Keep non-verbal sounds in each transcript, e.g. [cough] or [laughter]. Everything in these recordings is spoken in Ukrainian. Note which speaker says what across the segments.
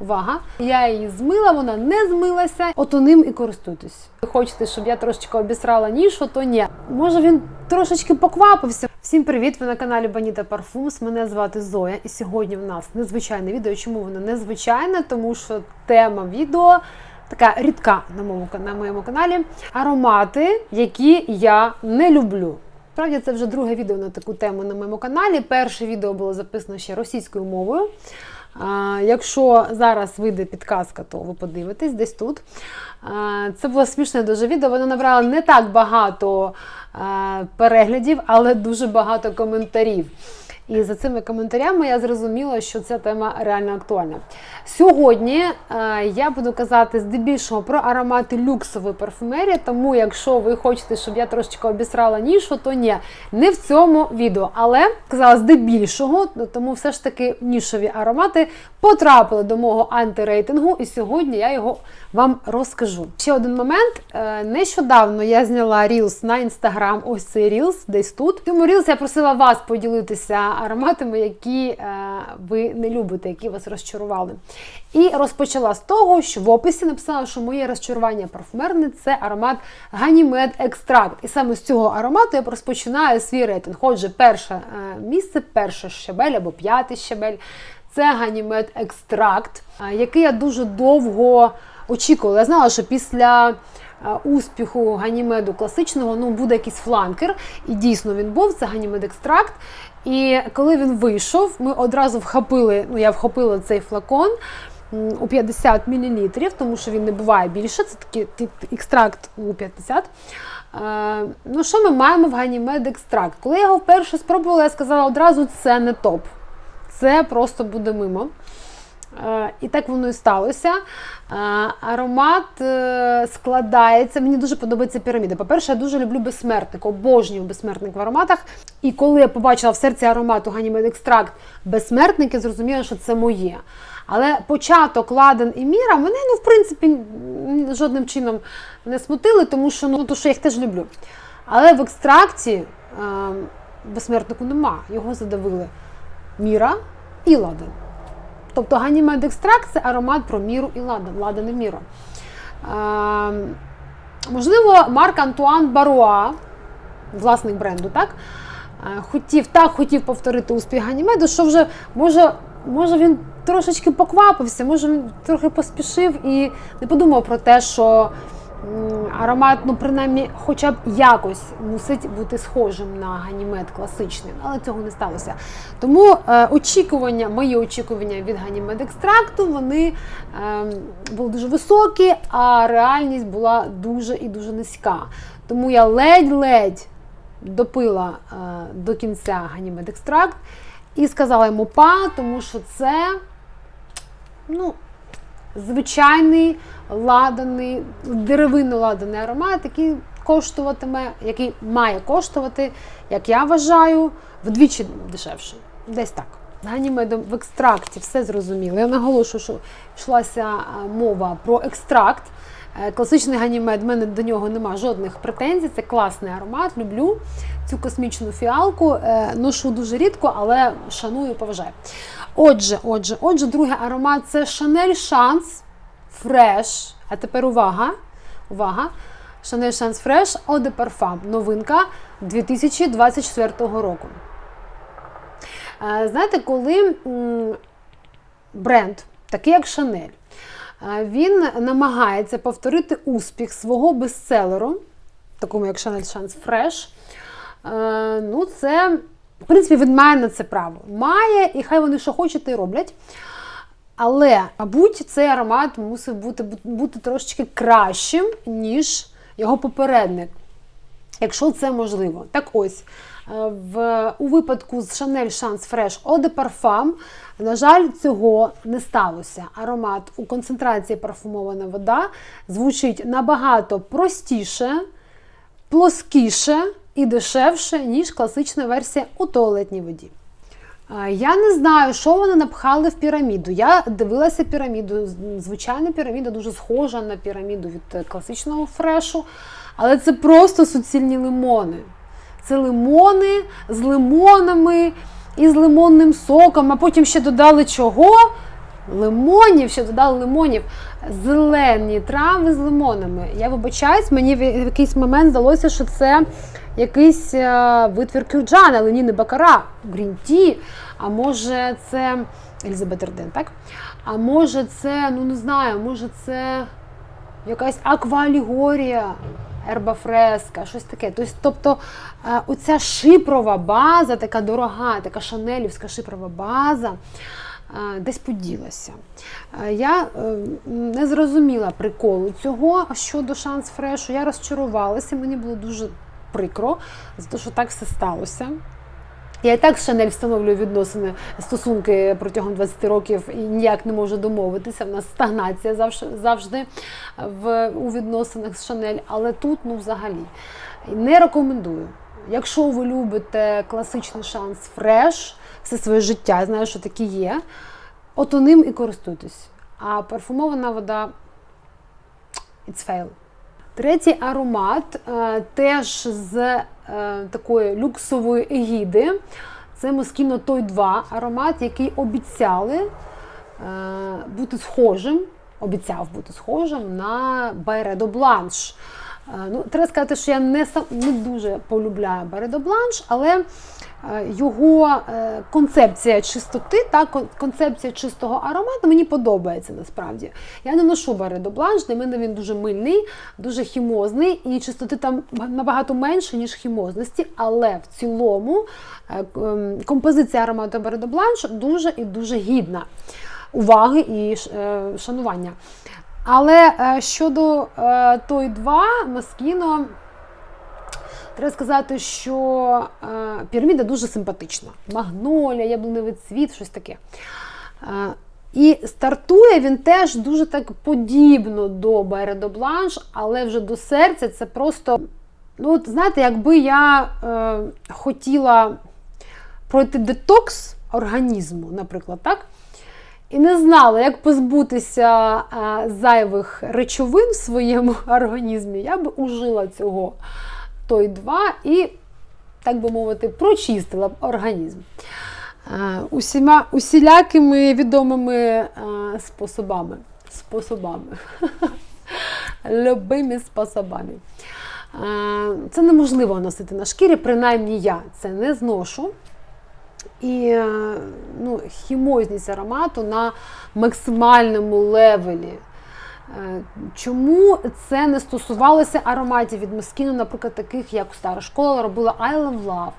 Speaker 1: Увага! Я її змила, вона не змилася. Ото ним і користуйтесь. Ви хочете, щоб я трошечки обісрала нішу, то ні. Може він трошечки поквапився. Всім привіт! Ви на каналі Баніта Парфумс. Мене звати Зоя, і сьогодні в нас незвичайне відео. Чому воно незвичайне? Тому що тема відео. Така рідка на моєму, на моєму каналі аромати, які я не люблю. Справді, це вже друге відео на таку тему на моєму каналі. Перше відео було записано ще російською мовою. Якщо зараз вийде підказка, то ви подивитесь десь тут. Це було смішне дуже відео. Воно набрало не так багато переглядів, але дуже багато коментарів. І за цими коментарями я зрозуміла, що ця тема реально актуальна. Сьогодні е, я буду казати здебільшого про аромати люксової парфумерії, тому якщо ви хочете, щоб я трошечки обісрала нішу, то ні, не в цьому відео. Але казала здебільшого, тому все ж таки нішові аромати потрапили до мого антирейтингу, і сьогодні я його вам розкажу. Ще один момент. Е, Нещодавно я зняла рілс на інстаграм. Ось цей рілс, десь тут. Цьому рілс я просила вас поділитися ароматами, які е, ви не любите, які вас розчарували. І розпочала з того, що в описі написала, що моє розчарування парфумерне це аромат Ганімед Екстракт. І саме з цього аромату я розпочинаю свій рейтинг. Отже, перше е, місце, перше щебель або п'ятий щебель це Ганімед Екстракт, який я дуже довго очікувала. Я знала, що після е, успіху ганімеду класичного ну, буде якийсь фланкер. І дійсно він був, це ганімед екстракт. І коли він вийшов, ми одразу вхопили, ну я вхопила цей флакон у 50 мл, тому що він не буває більше. Це такий екстракт у 50. Е, ну, що ми маємо в ганімед екстракт? Коли я його вперше спробувала, я сказала одразу, це не топ. Це просто буде мимо. Е, І так воно і сталося. Е, Аромат е, складається. Мені дуже подобається піраміда. По-перше, я дуже люблю безсмертник, обожнюю безсмертник в ароматах. І коли я побачила в серці аромату Ганімед Екстракт безсмертник, я зрозуміла, що це моє. Але початок Ладен і Міра мене, ну, в принципі, жодним чином не смутили, тому що, ну, то, що я їх теж люблю. Але в екстракті безсмертнику нема. Його задавили Міра і Ладен. Тобто Ганімед Екстракт це аромат про міру і ладан, ладан не міру. Е, можливо, Марк Антуан Баруа, власник бренду, так? е, Хотів, так хотів повторити успіх Ганімеду, що вже може, може він трошечки поквапився, може він трохи поспішив і не подумав про те, що аромат, ну, принаймні, хоча б якось мусить бути схожим на ганімед класичний, але цього не сталося. Тому е, очікування, мої очікування від ганімед екстракту, вони е, були дуже високі, а реальність була дуже і дуже низька. Тому я ледь-ледь допила е, до кінця ганімед екстракт і сказала йому па, тому що це ну, звичайний ладаний, деревинно ладаний аромат, який коштуватиме, який має коштувати, як я вважаю, вдвічі дешевше. Десь так. нанімедом в екстракті все зрозуміло. Я наголошую, що йшлася мова про екстракт. Е, Класичний ганімед, в мене до нього нема жодних претензій. Це класний аромат. Люблю цю космічну фіалку. Е, Ношу дуже рідко, але шаную поважаю. Отже, отже, отже, другий аромат це Chanel Chance Fresh. А тепер увага! Увага! Chanel Chance Fresh Eau de. Новинка 2024 року. Е, Знаєте, коли бренд, такий як е, він намагається повторити успіх свого бестселеру, такому як Chanel Chance Fresh, е, ну це, в принципі, він має на це право. Має, і хай вони що хочуть, і роблять. Але, мабуть, цей аромат мусив бути, бути трошечки кращим, ніж його попередник якщо це можливо. Так ось, е, в, у випадку з Chanel Chance Fresh Eau de Parfum, на жаль, цього не сталося. Аромат у концентрації парфумована вода звучить набагато простіше, плоскіше і дешевше, ніж класична версія у туалетній воді. Е, Я не знаю, що вони напхали в піраміду. Я дивилася піраміду. Звичайна піраміда дуже схожа на піраміду від класичного фрешу, але це просто суцільні лимони. Це лимони з лимонами і з лимонним соком, а потім ще додали чого? лимонів, ще додали лимонів, зелені трави з лимонами. Я вибачаюсь, мені в якийсь момент здалося, що це якийсь е, витвір кюрджана, Леніни Бакара, Грінті, а може це Елізабет Ерден, так? А може це, ну не знаю, може це якась акваалігорія, ерба фреска, щось таке. Тобто, тобто е, оця шипрова база, така дорога, така шанелівська шипрова база. е, Десь поділася. Е, Я не зрозуміла приколу цього щодо шанс фрешу. Я розчарувалася, мені було дуже прикро, за те, що так все сталося. Я і так з Шанель встановлюю відносини, стосунки протягом 20 років і ніяк не можу домовитися. В нас стагнація завжди, завжди в, у відносинах з Шанель, але тут ну взагалі не рекомендую. Якщо ви любите класичний шанс фреш все своє життя, я знаю, що такі є, ото ним і користуйтесь. А парфумована вода it's fail. Третій аромат е, теж з такої люксової егіди. Це Москіно Той 2 аромат, який обіцяли е, бути схожим, обіцяв бути схожим на Байредо Бланш. Е, Ну, треба сказати, що я не, не дуже полюбляю Байредо Бланш, але е, його е, концепція чистоти та концепція чистого аромату мені подобається насправді. Я не ношу Байредо Бланш, для мене він дуже мильний, дуже хімозний, і чистоти там набагато менше, ніж хімозності, але в цілому ем, композиція аромату Байредо Бланш дуже і дуже гідна уваги і шанування. Але е, щодо е, той 2 Маскіно, треба сказати, що е, піраміда дуже симпатична. Магнолія, яблуневий цвіт, щось таке. І стартує він теж дуже так подібно до Байредо Бланш, але вже до серця це просто. Ну, от знаєте, якби я е, хотіла пройти детокс організму, наприклад, так? І не знала, як позбутися зайвих речовин в своєму [laughs] організмі, я б ужила цього той 2 і, так би мовити, прочистила б організм. Усіма, усілякими відомими способами. Способами. [laughs] Любими способами. Це неможливо носити на шкірі, принаймні я це не зношу. І е, ну, хімозність аромату на максимальному левелі. Е, Чому це не стосувалося ароматів від Moschino, наприклад, таких, як стара школа робила I Love Love,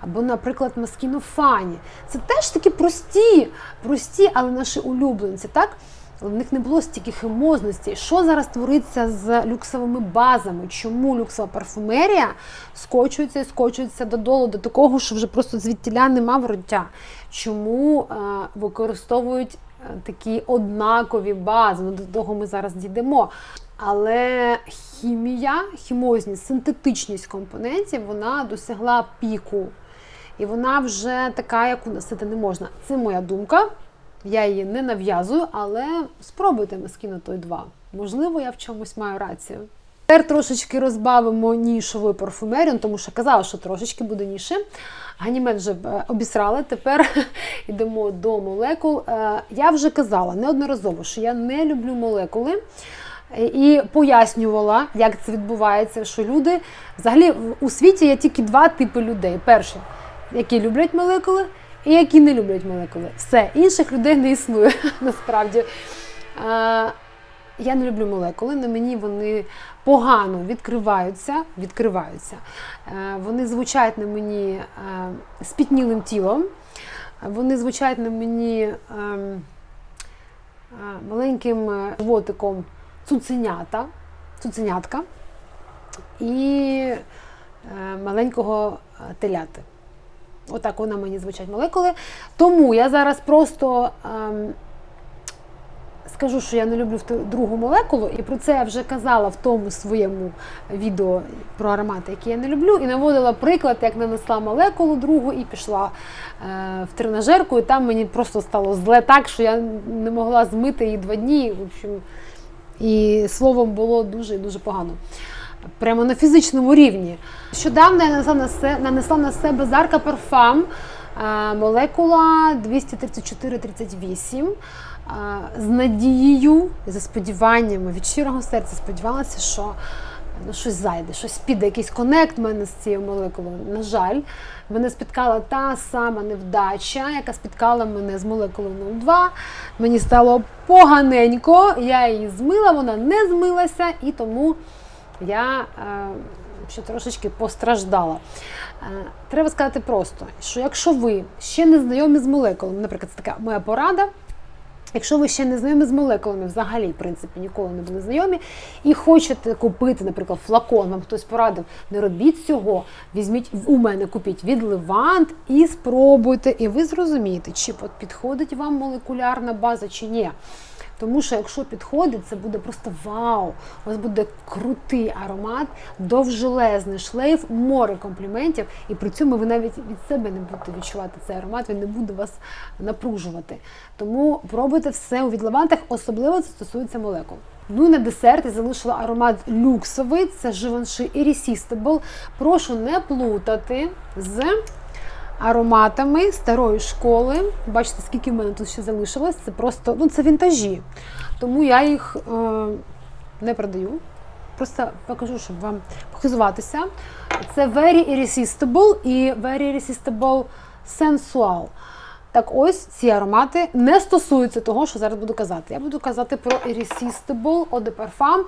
Speaker 1: або, наприклад, Moschino Фані. Це теж такі прості, прості, але наші улюбленці, так? В них не було стільки химозності. Що зараз твориться з люксовими базами? Чому люксова парфумерія скочується і скочується додолу, до такого, що вже просто звідтіля нема вороття? Чому е, використовують е, такі однакові бази? Ну, до того ми зараз дійдемо. Але хімія, хімозність, синтетичність компонентів вона досягла піку. І вона вже така, яку носити не можна. Це моя думка. Я її не нав'язую, але спробуйте Moschino той 2. Можливо, я в чомусь маю рацію. Тепер трошечки розбавимо нішовою парфумерію, тому що казала, що трошечки буде ніше. Ганімед вже е, обісрали. Тепер [laughs] йдемо до молекул. Е, Я вже казала неодноразово, що я не люблю молекули. І пояснювала, як це відбувається, що люди взагалі у світі є тільки два типи людей. Перше, які люблять молекули, і які не люблять молекули. Все, інших людей не існує [laughs] насправді. Я не люблю молекули, на мені вони погано відкриваються. відкриваються. Е, Вони звучать на мені е, спітнілим тілом, вони звучать на мені ем, е, маленьким животиком цуценята, цуценятка і маленького теляти. Отак вона мені звучать молекули. Тому я зараз просто ем, скажу, що я не люблю другу молекулу, і про це я вже казала в тому своєму відео про аромати, які я не люблю, і наводила приклад, як нанесла молекулу другу і пішла е, в тренажерку, і там мені просто стало зле так, що я не могла змити її два дні. В общем, і словом було дуже дуже погано. Прямо на фізичному рівні. Щодавно я нанесла на, себе Зарка Парфам е, молекула 234-38. з надією, за сподіваннями від щирого серця сподівалася, що ну, щось зайде, щось піде, якийсь конект в мене з цією молекулою. На жаль, мене спіткала та сама невдача, яка спіткала мене з молекулою 02. Мені стало поганенько, я її змила, вона не змилася, і тому я е, ще трошечки постраждала. Е, треба сказати просто, що якщо ви ще не знайомі з молекулами, наприклад, це така моя порада. Якщо ви ще не знайомі з молекулами, взагалі, в принципі, ніколи не були знайомі, і хочете купити, наприклад, флакон, вам хтось порадив, не робіть цього, візьміть у мене, купіть від Левант і спробуйте, і ви зрозумієте, чи підходить вам молекулярна база, чи ні. Тому що якщо підходить, це буде просто вау! У вас буде крутий аромат, довжелезний шлейф, море компліментів, і при цьому ви навіть від себе не будете відчувати цей аромат, він не буде вас напружувати. Тому пробуйте все у відливантах, особливо це стосується молекул. Ну і на десерт я залишила аромат люксовий, це Givenchy Irresistible. Прошу не плутати з ароматами старої школи. Бачите, скільки в мене тут ще залишилось. Це просто ну, це вінтажі. Тому я їх е, не продаю. Просто покажу, щоб вам похизуватися. Це Very Irresistible і Very Irresistible Sensual. Так ось ці аромати не стосуються того, що зараз буду казати. Я буду казати про Irresistible Eau de Parfum.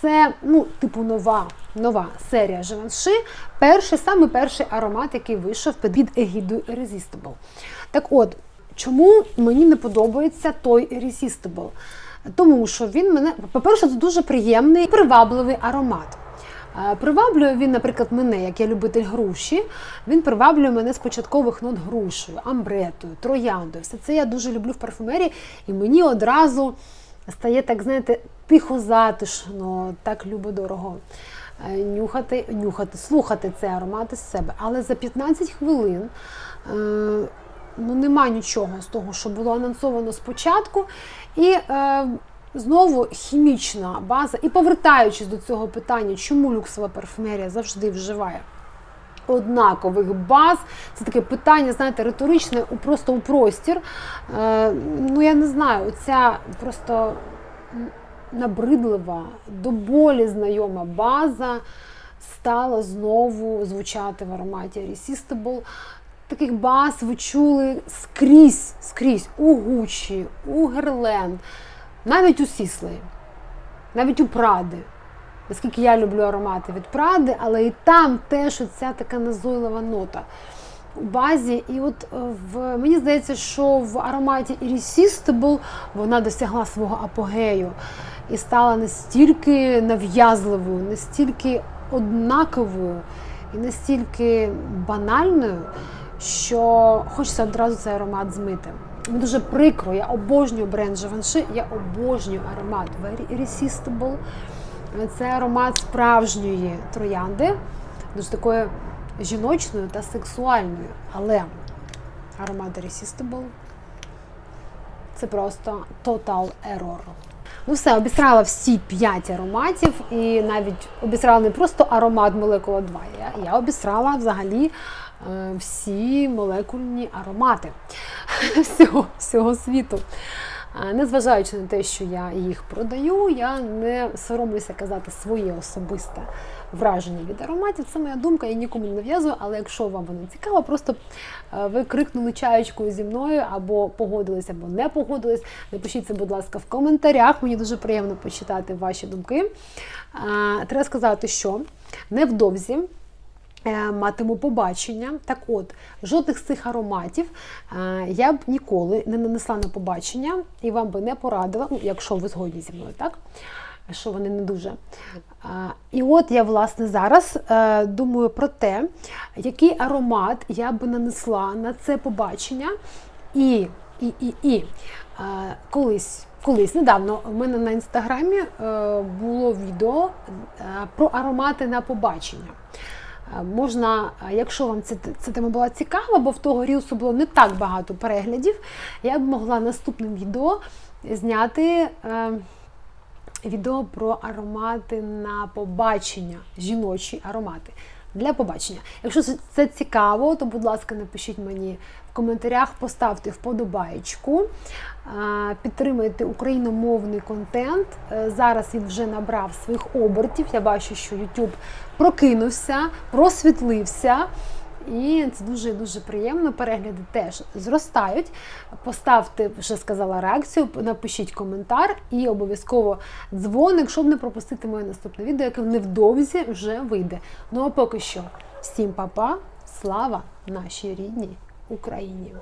Speaker 1: Це, ну, типу, нова нова серія Givenchy. Перший, саме перший аромат, який вийшов під егідою Irresistible. Так от, чому мені не подобається той Irresistible? Тому що він мене, по-перше, це дуже приємний, привабливий аромат. Е, Приваблює він, наприклад, мене, як я любитель груші. Він приваблює мене з початкових нот грушею, амбретою, трояндою. Все це я дуже люблю в парфумерії, і мені одразу стає так, знаєте, тихо затишно, так любо-дорого. е, Нюхати, нюхати, слухати цей аромат із себе. Але за 15 хвилин е, ну, нема нічого з того, що було анонсовано спочатку. І е, знову хімічна база. І повертаючись до цього питання, чому люксова парфумерія завжди вживає однакових баз. Це таке питання, знаєте, риторичне, просто у простір. Е, ну, я не знаю, оця просто набридлива, до болі знайома база стала знову звучати в ароматі Irresistible. Таких баз ви чули скрізь, скрізь у Гуччі, у Герленд, навіть у Сісли, навіть у Пради. Наскільки я люблю аромати від Пради, але і там теж оця така назойлива нота у базі. І от е, в мені здається, що в ароматі Irresistible вона досягла свого апогею і стала настільки нав'язливою, настільки однаковою і настільки банальною, що хочеться одразу цей аромат змити. Мені дуже прикро, я обожнюю бренд Givenchy, я обожнюю аромат Very Irresistible. Це аромат справжньої троянди, дуже такої жіночною та сексуальною. Але аромат Irresistible це просто total error. Ну все, обісрала всі п'ять ароматів, і навіть обісрала не просто аромат молекула 2, я, я обісрала взагалі е, всі молекульні аромати [laughs] всього, всього світу. Незважаючи на те, що я їх продаю, я не соромлюся казати своє особисте враження від ароматів. Це моя думка, я нікому не нав'язую, але якщо вам воно цікаво, просто е, ви крикнули чаєчкою зі мною або погодились, або не погодились. Напишіть це, будь ласка, в коментарях. Мені дуже приємно почитати ваші думки. Треба сказати, що невдовзі. Е, Матиму побачення. Так от, жодних з цих ароматів е, я б ніколи не нанесла на побачення і вам би не порадила, ну, якщо ви згодні зі мною, так? Що вони не дуже. І от я, власне, зараз е, думаю про те, який аромат я би нанесла на це побачення. І, і, і, і е, колись, колись недавно в мене на інстаграмі е, було відео е, про аромати на побачення. Е, Можна, е, якщо вам ця, ця тема була цікава, бо в того рілсу було не так багато переглядів, я б могла наступним відео зняти е, відео про аромати на побачення, жіночі аромати. Для побачення. Якщо це- цікаво, то будь ласка, напишіть мені в коментарях, поставте вподобаєчку, е, підтримайте україномовний контент. Е, Зараз він вже набрав своїх обертів. Я бачу, що YouTube прокинувся, просвітлився. І це дуже дуже приємно. Перегляди теж зростають. Поставте, вже сказала реакцію, напишіть коментар і обов'язково дзвоник, щоб не пропустити моє наступне відео, яке невдовзі вже вийде. Ну а поки що, всім па-па, слава нашій рідній Україні!